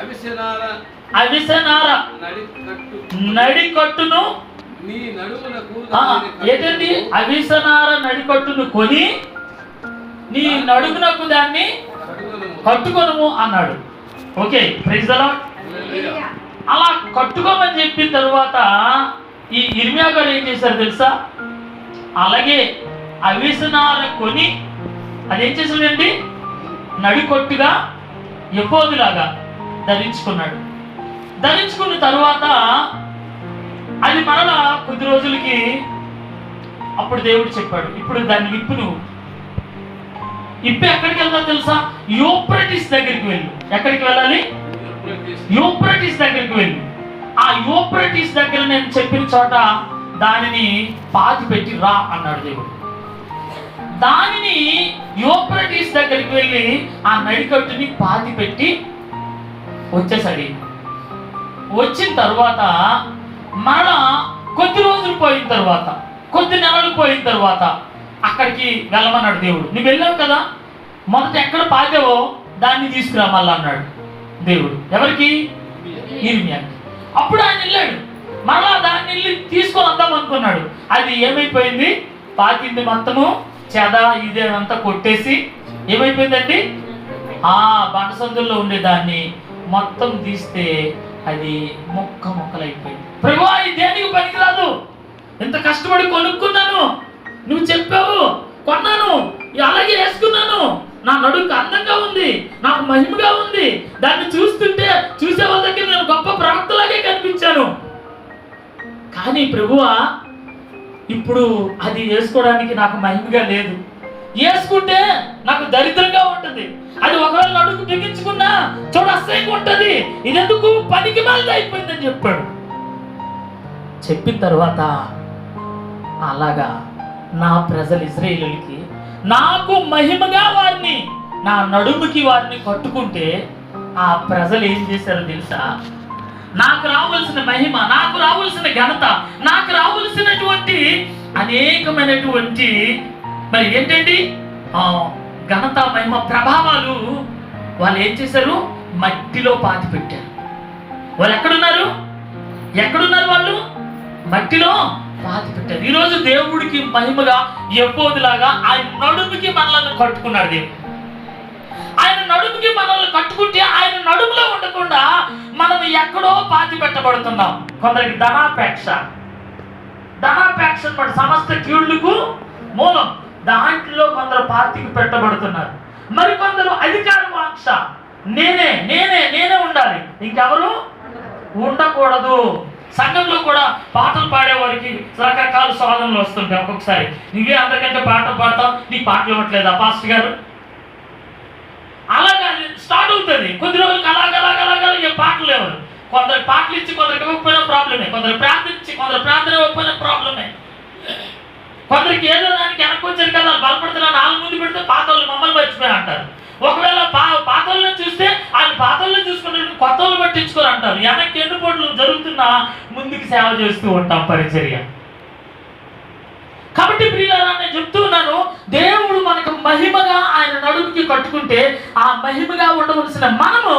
అవిసెనార అవిసనార నడికట్టు నడికట్టును. ఏంటండి అవిసనార నడికట్టును కొని నీ నడుమునకు దాన్ని కట్టుకొనుము. అన్నాడు ఓకే ప్రైజ్. అలా కట్టుకోమని చెప్పిన తర్వాత ఈ ఇర్మియా గారు ఏం చేశారు తెలుసా అలాగే అవిసనార కొని అదేం చేశాడండి నడికొట్టుగా ఎపోదులాగా ధరించుకున్నాడు. ధరించుకున్న తర్వాత అది మరలా కొద్ది రోజులకి అప్పుడు దేవుడు చెప్పాడు ఇప్పుడు దాన్ని విప్పు నువ్వు. ఇప్పు ఎక్కడికి వెళ్తావు తెలుసా? యూప్రటిస్ దగ్గరికి వెళ్ళు. ఎక్కడికి వెళ్ళాలి? యూప్రటిస్ దగ్గరికి వెళ్ళు. ఆ యూప్రటిస్ దగ్గర నేను చెప్పిన చోట దానిని పాతి పెట్టి రా అన్నాడు దేవుడు. దానిని యూప్రటిస్ దగ్గరికి వెళ్ళి ఆ నడికట్టుని పాతి పెట్టి వచ్చేసాడు ఈయన. వచ్చిన తర్వాత మరలా కొద్ది రోజులు పోయిన తర్వాత కొద్ది నెలలు పోయిన తర్వాత అక్కడికి వెళ్ళమన్నాడు దేవుడు. నువ్వు వెళ్ళావు కదా? మొదట ఎక్కడ పాతావో దాన్ని తీసుకురా మళ్ళా అన్నాడు దేవుడు. ఎవరికి? ఇర్మియాకి అప్పుడు ఆయన వెళ్ళాడు. మరలా దాన్ని వెళ్ళి తీసుకొని వద్దాం అనుకున్నాడు. అది ఏమైపోయింది? పాకింది మొత్తము చెద ఇదే అంతా కొట్టేసి ఏమైపోయిందండి? ఆ బండసందుల్లో ఉండే దాన్ని మొత్తం తీస్తే అది మొక్క మొక్కలైపోయింది. ప్రభు ఇది దేనికి పనికిరాదు? ఎంత కష్టపడి కొనుక్కున్నాను? నువ్వు చెప్పావు కొన్నాను అలాగే వేసుకున్నాను. నా నడుకు అందంగా ఉంది నాకు మహిమగా ఉంది. దాన్ని చూస్తుంటే చూసే వాళ్ళ దగ్గర నేను గొప్ప ప్రవక్తలాగే కనిపించాను. కానీ ప్రభువా ఇప్పుడు అది వేసుకోవడానికి నాకు మహిమగా లేదు. వేసుకుంటే నాకు దరిద్రంగా ఉంటుంది. అది ఒకవేళ నడుకు బిగించుకున్నా చూడ అసహ్యంగా ఉంటుంది. ఇదెందుకు? పనికి మాలిన అయిపోయిందని చెప్పాడు. చెప్పిన తర్వాత అలాగా నా ప్రజలు ఇజ్రాయేలులకి నాకు మహిమగా వారిని నా నడుముకి వారిని కట్టుకుంటే ఆ ప్రజలు ఏం చేశారో తెలుసా? నాకు రావాల్సిన మహిమ నాకు రావాల్సిన ఘనత నాకు రావాల్సినటువంటి అనేకమైనటువంటి మరి ఏంటండి? ఘనత మహిమ ప్రభావాలు వాళ్ళు ఏం చేశారు? మట్టిలో పాతి పెట్టారు. వాళ్ళు ఎక్కడున్నారు? ఎక్కడున్నారు వాళ్ళు? మట్టిలో పాతి పెట్టారు. ఈరోజు దేవుడికి మహిమగా ఎప్పోదిలాగా ఆయన నడుముకి మనల్ని కట్టుకున్నాడు దేవుడు. ఆయన నడుముకి మనల్ని కట్టుకుంటే ఆయన నడుములో ఉండకుండా మనం ఎక్కడో పాతి పెట్టబడుతున్నాం. కొందరికి ధనాపేక్ష. ధనాపేక్ష సమస్త కీళ్ళకు మూలం. దాంట్లో కొందరు పార్టీకి పెట్టబడుతున్నారు. మరి కొందరు అధికార వాంక్ష నేనే నేనే నేనే ఉండాలి. ఇంకెవరు? ఉండకూడదు. సంఘంలో కూడా పాటలు పాడేవారికి రకరకాల సాధనలు వస్తుంటాయి ఒక్కొక్కసారి. నువ్వే అందరికంటే పాటలు పాడతావు నీకు పాటలు ఇవ్వట్లేదా పాస్టర్ గారు? అలాగా స్టార్ట్ అవుతుంది. కొద్ది రోజులకి అలాగ అలాగ అలాగ పాటలు లేవు. కొందరు పాటలు ఇచ్చి కొందరికి ఇవ్వకపోయినా ప్రాబ్లమే. కొందరు ప్రార్థించి కొందరు ప్రార్థన ఇవ్వకపోయినా ప్రాబ్లమే. కొందరికి ఏదో దానికి వెనక్కి కదా బలపడుతున్నా నాలుగు ముందు పెడితే పాత వాళ్ళు మమ్మల్ని మర్చిపోయి అంటారు. ఒకవేళ పా పాత వాళ్ళని చూస్తే ఆయన పాత చూసుకున్నట్టు చూసుకుని కొత్త వాళ్ళు పట్టించుకోరు అంటారు. వెనక్కి ఎన్నుపోట్లు జరుగుతున్నా ముందుకు సేవ చేస్తూ ఉంటాం పరిచర్య. కాబట్టి ప్రియులారా నేను చెప్తూ ఉన్నాను దేవుడు మనకు మహిమగా ఆయన నడుముకి కట్టుకుంటే ఆ మహిమగా ఉండవలసిన మనము